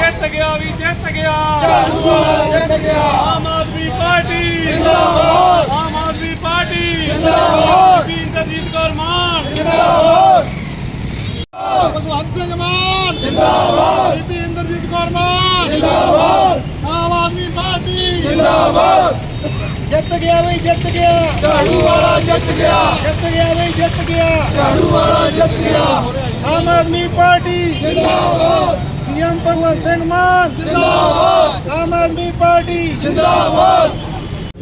ਜਿੱਤ ਗਿਆ ਵੀ ਜਿੱਤ ਗਿਆ। ਆਮ ਆਦਮੀ ਪਾਰਟੀ। ਜਿੰਦਾਬਾਦ ਆਮ ਆਦਮੀ ਪਾਰਟੀ ਜਿੰਦਾਬਾਦ ਇੰਦਰਜੀਤ ਕੌਰ ਮਾਨ ਜਿੰਦਾਬਾਦ ਭਗਵੰਤ ਸਿੰਘ ਮਾਨ ਜਿੰਦਾਬਾਦ ਬੀਬੀ ਇੰਦਰਜੀਤ ਕੌਰ ਮਾਨ ਜਿੰਦਾਬਾਦ ਆਮ ਆਦਮੀ ਪਾਰਟੀ ਜਿੰਦਾਬਾਦ ਜਿੱਤ ਗਿਆ ਵੀ ਜਿੱਤ ਗਿਆ। ਝਾੜੂ ਵਾਲਾ ਜਿੱਤ ਗਿਆ। ਜਿੱਤ ਗਿਆ ਵੀ ਜਿੱਤ ਗਿਆ। ਝਾੜੂ ਵਾਲਾ ਜਿੱਤ ਗਿਆ। ਆਮ ਆਦਮੀ ਪਾਰਟੀ। ਜਿੰਦਾਬਾਦ। ਸੀਐਮ ਭਗਵੰਤ ਸਿੰਘ ਮਾਨ। ਜਿੰਦਾਬਾਦ। ਆਮ ਆਦਮੀ ਪਾਰਟੀ। ਜਿੰਦਾਬਾਦ।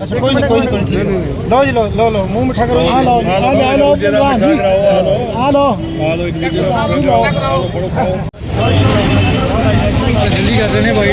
ਅੱਛਾ ਕੋਈ ਨਹੀਂ ਕੋਈ ਨਹੀਂ ਲਓ ਜੀ ਲਓ ਲਓ ਲਓ ਮੂੰਹ ਮਿੱਠਾ ਕਰੋ ਆ ਲਓ ਆ ਲਓ ਆ ਲਓ ਆ ਲਓ ਆ ਲੋ ਇੱਕ ਵੀਡੀਓ ਕਰਾਓ ਫੜੋ ਫੜੋ। ਜਲਦੀ ਕਰ ਰਹੇ ਨੇ ਬਾਈ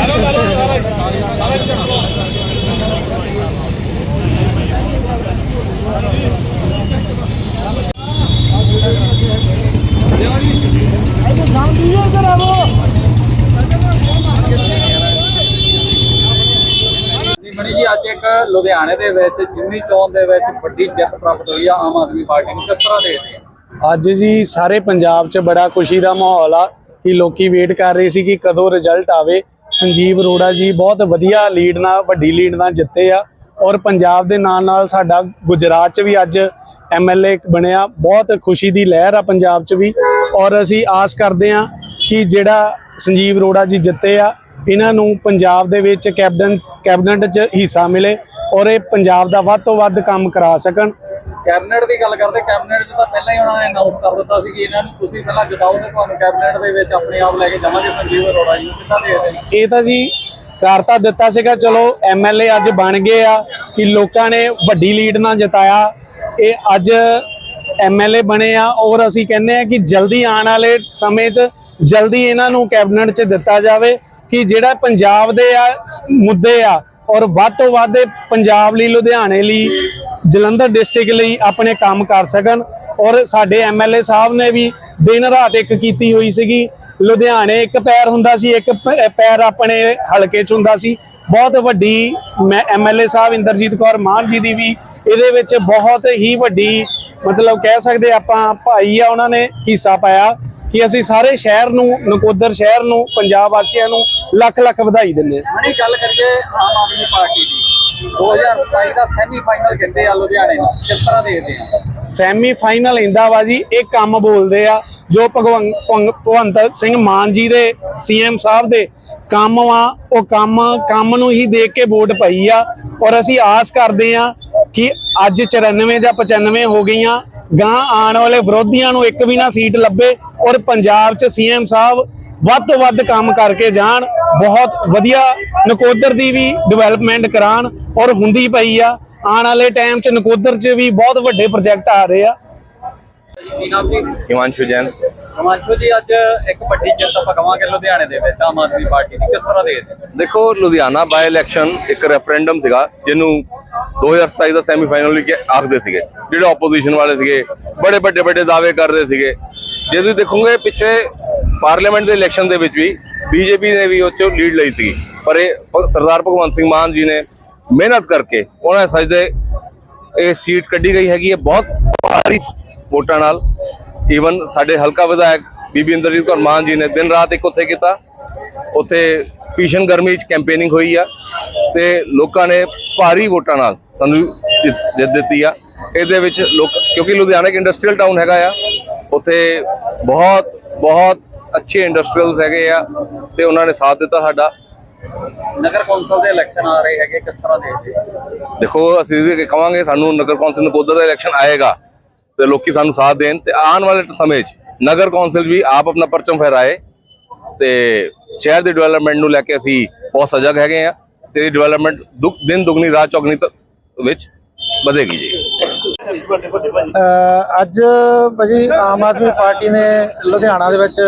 ਜੀ ਮਣੀ ਜੀ ਅੱਜ ਇੱਕ ਲੁਧਿਆਣੇ ਦੇ ਵਿੱਚ ਜਿੰਨੀ ਚੋਣ ਦੇ ਵਿੱਚ ਵੱਡੀ ਜਿੱਤ ਪ੍ਰਾਪਤ ਹੋਈ ਆ ਆਮ ਆਦਮੀ ਪਾਰਟੀ ਨੂੰ। ਕਿਸ ਤਰ੍ਹਾਂ ਦੇਖਦੇ ਆ ਅੱਜ ਜੀ ਸਾਰੇ ਪੰਜਾਬ 'ਚ ਬੜਾ ਖੁਸ਼ੀ ਦਾ ਮਾਹੌਲ ਆ ਕਿ ਲੋਕੀ ਵੇਟ ਕਰ ਰਹੇ ਸੀ ਕਿ ਕਦੋਂ ਰਿਜ਼ਲਟ ਆਵੇ। ਸੰਜੀਵ ਅਰੋੜਾ ਜੀ ਬਹੁਤ ਵਧੀਆ ਲੀਡ ਨਾਲ, ਵੱਡੀ ਲੀਡ ਨਾਲ ਜਿੱਤੇ ਆ। ਔਰ ਪੰਜਾਬ ਦੇ ਨਾਲ ਨਾਲ ਸਾਡਾ ਗੁਜਰਾਤ 'ਚ ਵੀ ਅੱਜ ਐਮਐਲਏ ਬਣਿਆ। ਬਹੁਤ ਖੁਸ਼ੀ ਦੀ ਲਹਿਰ ਆ ਪੰਜਾਬ 'ਚ ਵੀ। ਔਰ ਅਸੀਂ ਆਸ ਕਰਦੇ ਆ ਕਿ ਜਿਹੜਾ ਸੰਜੀਵ ਅਰੋੜਾ ਜੀ ਜਿੱਤੇ ਆ ਇਹਨਾਂ ਨੂੰ ਪੰਜਾਬ ਦੇ ਵਿੱਚ ਕੈਬਨਿਟ ਕੈਬਨਿਟ 'ਚ ਹਿੱਸਾ ਮਿਲੇ ਔਰ ਇਹ ਪੰਜਾਬ ਦਾ ਵੱਧ ਤੋਂ ਵੱਧ ਕੰਮ ਕਰਾ ਸਕਣ। ਕੈਬਨਿਟ ਦੀ ਗੱਲ ਕਰਦੇ ਕੈਬਨਿਟ 'ਚ ਤਾਂ ਪਹਿਲਾਂ ਹੀ ਉਹਨਾਂ ਨੇ ਅਨਾਉਂਸ ਕਰ ਦਿੱਤਾ ਸੀ ਕਿ ਇਹਨਾਂ ਨੂੰ ਤੁਸੀਂ ਪਹਿਲਾਂ ਜਿਤਾਓ ਤੇ ਤੁਹਾਨੂੰ ਕੈਬਨਿਟ ਦੇ ਵਿੱਚ ਆਪਣੇ ਆਪ ਲੈ ਕੇ ਜਾਵਾਂਗੇ ਸੰਜੀਵ ਅਰੋੜਾ ਜੀ ਕਿੱਦਾਂ ਦੇਖਦੇ ਨੇ ਇਹ ਤਾਂ ਜੀ ਕਰ ਤਾਂ ਦਿੱਤਾ ਸੀਗਾ ਚਲੋ ਐਮਐਲਏ ਅੱਜ ਬਣ ਗਏ ਆ ਕਿ ਲੋਕਾਂ ਨੇ ਵੱਡੀ ਲੀਡ ਨਾਲ ਜਿਤਾਇਆ। ਇਹ ਅੱਜ ਐਮਐਲਏ ਬਣੇ ਆ ਔਰ ਅਸੀਂ ਕਹਿੰਦੇ ਆ ਕਿ ਜਲਦੀ ਆਉਣ ਵਾਲੇ ਸਮੇਂ 'ਚ ਜਲਦੀ ਇਹਨਾਂ ਨੂੰ ਕੈਬਨਿਟ 'ਚ ਦਿੱਤਾ ਜਾਵੇ। ਕਿ ਜਿਹੜਾ ਪੰਜਾਬ ਦੇ ਆ ਮੁੱਦੇ ਆ, ਔਰ ਵੱਧ ਤੋਂ ਵੱਧ ਪੰਜਾਬ ਲਈ, ਲੁਧਿਆਣੇ ਲਈ, ਜਲੰਧਰ ਡਿਸਟ੍ਰਿਕਟ ਲਈ ਆਪਣੇ ਕੰਮ ਕਰ ਸਕਣ। ਔਰ ਸਾਡੇ ਐਮਐਲਏ ਸਾਹਿਬ ਨੇ ਵੀ ਦਿਨ ਰਾਤ ਇੱਕ ਕੀਤੀ ਹੋਈ ਸੀਗੀ। ਲੁਧਿਆਣੇ ਇੱਕ ਪੈਰ ਹੁੰਦਾ ਸੀ, ਇੱਕ ਪੈਰ ਆਪਣੇ ਹਲਕੇ 'ਚ ਹੁੰਦਾ ਸੀ। ਬਹੁਤ ਵੱਡੀ ਮੈਂ ਐਮਐਲਏ ਸਾਹਿਬ ਇੰਦਰਜੀਤ ਕੌਰ ਮਾਨ ਜੀ ਦੀ ਵੀ ਇਹਦੇ ਵਿੱਚ ਬਹੁਤ ਹੀ ਵੱਡੀ ਮਤਲਬ ਕਹਿ ਸਕਦੇ ਆਪਾਂ ਭਾਈ ਆ, ਉਹਨਾਂ ਨੇ ਹਿੱਸਾ ਪਾਇਆ ਕਿ ਅਸੀਂ ਸਾਰੇ ਸ਼ਹਿਰ ਨੂੰ, ਨਕੋਦਰ ਸ਼ਹਿਰ ਨੂੰ, ਪੰਜਾਬ ਵਾਸੀਆਂ ਨੂੰ ਲੱਖ ਲੱਖ ਵਧਾਈ ਦਿੰਦੇ ਹਾਂ ਮਣੀ ਗੱਲ ਕਰੀਏ ਆਮ ਆਦਮੀ ਪਾਰਟੀ ਦੀ। 2027 ਦਾ ਸੈਮੀ ਫਾਈਨਲ ਕਹਿੰਦੇ ਆ ਲੁਧਿਆਣੇ ਨੂੰ। ਕਿਸ ਤਰ੍ਹਾਂ ਦੇਖਦੇ ਆ? ਸੈਮੀ ਫਾਈਨਲ ਇੰਦਾ ਵਾ ਜੀ ਇਹ ਕੰਮ ਬੋਲਦੇ ਆ ਜੋ ਭਗਵੰ- ਭੰਗ- ਭਗਵੰਤ ਸਿੰਘ ਮਾਨ ਜੀ ਦੇ ਸੀਐਮ ਸਾਹਿਬ ਦੇ ਕੰਮ ਆ ਉਹ ਕੰਮ ਕੰਮ ਨੂੰ ਹੀ ਦੇਖ ਕੇ ਵੋਟ ਪਈ ਆ। ਔਰ ਅਸੀਂ ਆਸ ਕਰਦੇ ਆ ਕਿ ਅੱਜ 94 ਜਾਂ 95 ਹੋ ਗਈਆਂ ਗਾਂ ਆਉਣ ਵਾਲੇ ਵਿਰੋਧੀਆਂ ਨੂੰ ਇੱਕ ਵੀ ਨਾ ਸੀਟ ਲੱਭੇ ਔਰ ਪੰਜਾਬ 'ਚ ਸੀਐਮ ਸਾਹਿਬ ਵੱਧ ਤੋਂ ਵੱਧ ਕੰਮ ਕਰਕੇ ਜਾਣ। ਬਹੁਤ ਵਧੀਆ ਨਕੋਦਰ ਦੀ ਵੀ ਡਿਵੈਲਪਮੈਂਟ ਕਰਾਣ ਔਰ ਹੁੰਦੀ ਪਈ ਆ। ਆਉਣ ਵਾਲੇ ਟਾਈਮ 'ਚ ਨਕੋਦਰ 'ਚ ਵੀ ਬਹੁਤ ਵੱਡੇ ਪ੍ਰੋਜੈਕਟ ਆ ਰਹੇ ਆ। ਕੀ ਨਾਮ ਜੀ? ਹਿਮਾਂਸ਼ੂ ਜੈਨ। ਕਮਾਂਸ਼ੋ ਜੀ ਅੱਜ ਇੱਕ ਵੱਡੀ ਜਿੱਤ ਆਪਾਂ ਕਵਾਂਗੇ ਲੁਧਿਆਣੇ ਦੇ ਵਿੱਚ ਆਮ ਆਦਮੀ ਪਾਰਟੀ ਦੀ। ਕਿਸ ਤਰ੍ਹਾਂ ਆ? ਦੇਖੋ ਲੁਧਿਆਣਾ ਬਾਈ ਇਲੈਕਸ਼ਨ ਇੱਕ ਰੈਫਰੈਂਡਮ ਸੀਗਾ ਜਿਹਨੂੰ 2027 ਦਾ ਸੈਮੀਫਾਈਨਲ ਲਈ ਆਖਦੇ ਸੀਗੇ। ਜਿਹੜੇ ਆਪੋਜੀਸ਼ਨ ਵਾਲੇ ਸੀਗੇ ਬੜੇ ਵੱਡੇ ਵੱਡੇ ਦਾਅਵੇ ਕਰਦੇ ਸੀਗੇ। ਜੇ ਤੁਸੀਂ ਦੇਖੋਗੇ ਪਿੱਛੇ ਪਾਰਲੀਮੈਂਟ ਦੇ ਇਲੈਕਸ਼ਨ ਦੇ ਵਿੱਚ ਵੀ ਬੀਜੇਪੀ ਨੇ ਵੀ ਉਹ 'ਚੋਂ ਲੀਡ ਲਈ ਸੀ। ਪਰ ਇਹ ਭ- ਸਰਦਾਰ ਭਗਵੰਤ ਸਿੰਘ ਮਾਨ ਜੀ ਨੇ ਮਿਹਨਤ ਕਰਕੇ ਉਹਨਾਂ ਦੇ ਸਜਦੇ ਇਹ ਸੀਟ ਕੱਢੀ ਗਈ ਹੈਗੀ ਹੈ। ਬਹੁਤ ਭਾਰੀ ਵੋਟਾਂ ਨਾਲ। ਈਵਨ ਸਾਡੇ ਹਲਕਾ ਵਿਧਾਇਕ ਬੀਬੀ ਇੰਦਰਜੀਤ ਕੌਰ ਮਾਨ ਜੀ ਨੇ ਦਿਨ ਰਾਤ ਇੱਕ ਉੱਥੇ ਕੀਤਾ। ਉੱਥੇ ਭੀਸ਼ਣ ਗਰਮੀ ਚ ਕੈਂਪੇਨਿੰਗ ਹੋਈ ਆ ਤੇ ਲੋਕਾਂ ਨੇ ਭਾਰੀ ਵੋਟਾਂ ਨਾਲ ਸਾਨੂੰ ਜਿੱਤ ਜਿੱਤ ਦਿੱਤੀ ਆ। ਇਹਦੇ ਵਿੱਚ ਲੋਕ, ਕਿਉਂਕਿ ਲੁਧਿਆਣਾ ਇੱਕ ਇੰਡਸਟਰੀਅਲ ਟਾਊਨ ਹੈਗਾ ਆ। ਉੱਥੇ ਬਹੁਤ ਬਹੁਤ ਅੱਛੇ ਇੰਡਸਟਰੀਅਲਸ ਹੈਗੇ ਆ। ਤੇ ਉਹਨਾਂ ਨੇ ਸਾਥ ਦਿੱਤਾ ਸਾਡਾ ਨਗਰ ਕੌਂਸਲ ਦੇ ਇਲੈਕਸ਼ਨ ਆ ਰਹੇ ਹੈਗੇ ਕਿਸ ਤਰ੍ਹਾਂ ਦੇਖਦੇ? ਦੇਖੋ ਅਸੀਂ ਵੀ ਕਹਾਂਗੇ ਸਾਨੂੰ ਨਗਰ ਕੌਂਸਲ ਨਕੋਦਰ ਦਾ ਇਲੈਕਸ਼ਨ ਆਏਗਾ ਤੇ ਲੋਕੀ ਸਾਨੂੰ ਸਾਥ ਦੇਣ ਤੇ ਆਉਣ ਵਾਲੇ ਸਮੇਂ 'ਚ ਨਗਰ ਕੌਂਸਲ ਵੀ ਆਪ ਆਪਣਾ ਪਰਚਮ ਫਹਿਰਾਏ ਤੇ ਸ਼ਹਿਰ ਦੀ ਡਿਵੈਲਪਮੈਂਟ ਨੂੰ ਲੈ ਕੇ ਅਸੀਂ ਬਹੁਤ ਸਜਗ ਹੈਗੇ ਆ ਤੇ ਇਹ ਡਿਵੈਲਪਮੈਂਟ ਦੁੱਖ ਦਿਨ ਦੁਗਣੀ ਰਾਤ ਚੌਗਣੀ ਵਿੱਚ ਵਧੇਗੀ ਜੀ ਅੱਜ ਭਾਜੀ ਆਮ ਆਦਮੀ ਪਾਰਟੀ ਨੇ ਲੁਧਿਆਣਾ ਦੇ ਵਿੱਚ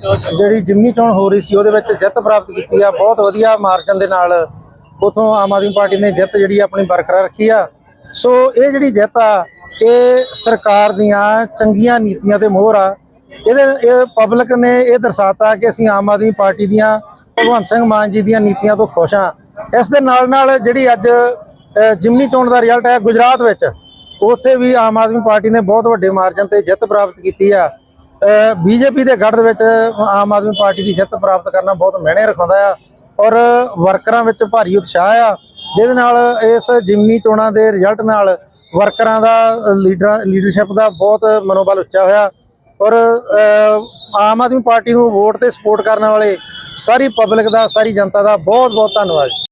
ਜਿਹੜੀ ਜਿਮਨੀ ਚੋਣ ਹੋ ਰਹੀ ਸੀ, ਉਹਦੇ ਵਿੱਚ ਜਿੱਤ ਪ੍ਰਾਪਤ ਕੀਤੀ ਆ। ਬਹੁਤ ਵਧੀਆ ਮਾਰਜਨ ਦੇ ਨਾਲ ਉਥੋਂ ਆਮ ਆਦਮੀ ਪਾਰਟੀ ਨੇ ਜਿੱਤ ਜਿਹੜੀ ਆਪਣੀ ਬਰਕਰਾਰ ਰੱਖੀ ਆ। ਸੋ ਇਹ ਜਿਹੜੀ ਜਿੱਤ ਆ, ਇਹ ਸਰਕਾਰ ਦੀਆਂ ਚੰਗੀਆਂ ਨੀਤੀਆਂ ਤੇ ਮੋਹਰ ਆ। ਇਹਦੇ, ਇਹ ਪਬਲਿਕ ਨੇ ਇਹ ਦਰਸਾਤਾ ਕਿ ਅਸੀਂ ਆਮ ਆਦਮੀ ਪਾਰਟੀ ਦੀਆਂ ਭਗਵੰਤ ਸਿੰਘ ਮਾਨ ਜੀ ਦੀਆਂ ਨੀਤੀਆਂ ਤੋਂ ਖੁਸ਼ ਆ। ਇਸ ਦੇ ਨਾਲ ਨਾਲ ਜਿਹੜੀ ਅੱਜ ਜਿਮਨੀ ਚੋਣ ਦਾ ਰਿਜ਼ਲਟ ਹੈ ਗੁਜਰਾਤ ਵਿੱਚ, ਉੱਥੇ ਵੀ ਆਮ ਆਦਮੀ ਪਾਰਟੀ ਨੇ ਬਹੁਤ ਵੱਡੇ ਮਾਰਜਨ ਤੇ ਜਿੱਤ ਪ੍ਰਾਪਤ ਕੀਤੀ ਆ। ਬੀਜੇਪੀ ਦੇ ਗੜ੍ਹ ਦੇ ਵਿੱਚ ਆਮ ਆਦਮੀ ਪਾਰਟੀ ਦੀ ਜਿੱਤ ਪ੍ਰਾਪਤ ਕਰਨਾ ਬਹੁਤ ਮਹਿਣੇ ਰਖਾਉਂਦਾ ਆ। ਔਰ ਵਰਕਰਾਂ ਵਿੱਚ ਭਾਰੀ ਉਤਸ਼ਾਹ ਆ, ਜਿਹਦੇ ਨਾਲ ਇਸ ਜਿਮਨੀ ਚੋਣਾਂ ਦੇ ਰਿਜ਼ਲਟ ਨਾਲ ਵਰਕਰਾਂ ਦਾ, ਲੀਡਰ ਲੀਡਰਸ਼ਿਪ ਦਾ ਬਹੁਤ ਮਨੋਬਲ ਉੱਚਾ ਹੋਇਆ। ਔਰ ਆਮ ਆਦਮੀ ਪਾਰਟੀ ਨੂੰ ਵੋਟ ਤੇ ਸਪੋਰਟ ਕਰਨ ਵਾਲੇ ਸਾਰੀ ਪਬਲਿਕ ਦਾ, ਸਾਰੀ ਜਨਤਾ ਦਾ ਬਹੁਤ ਬਹੁਤ ਧੰਨਵਾਦ।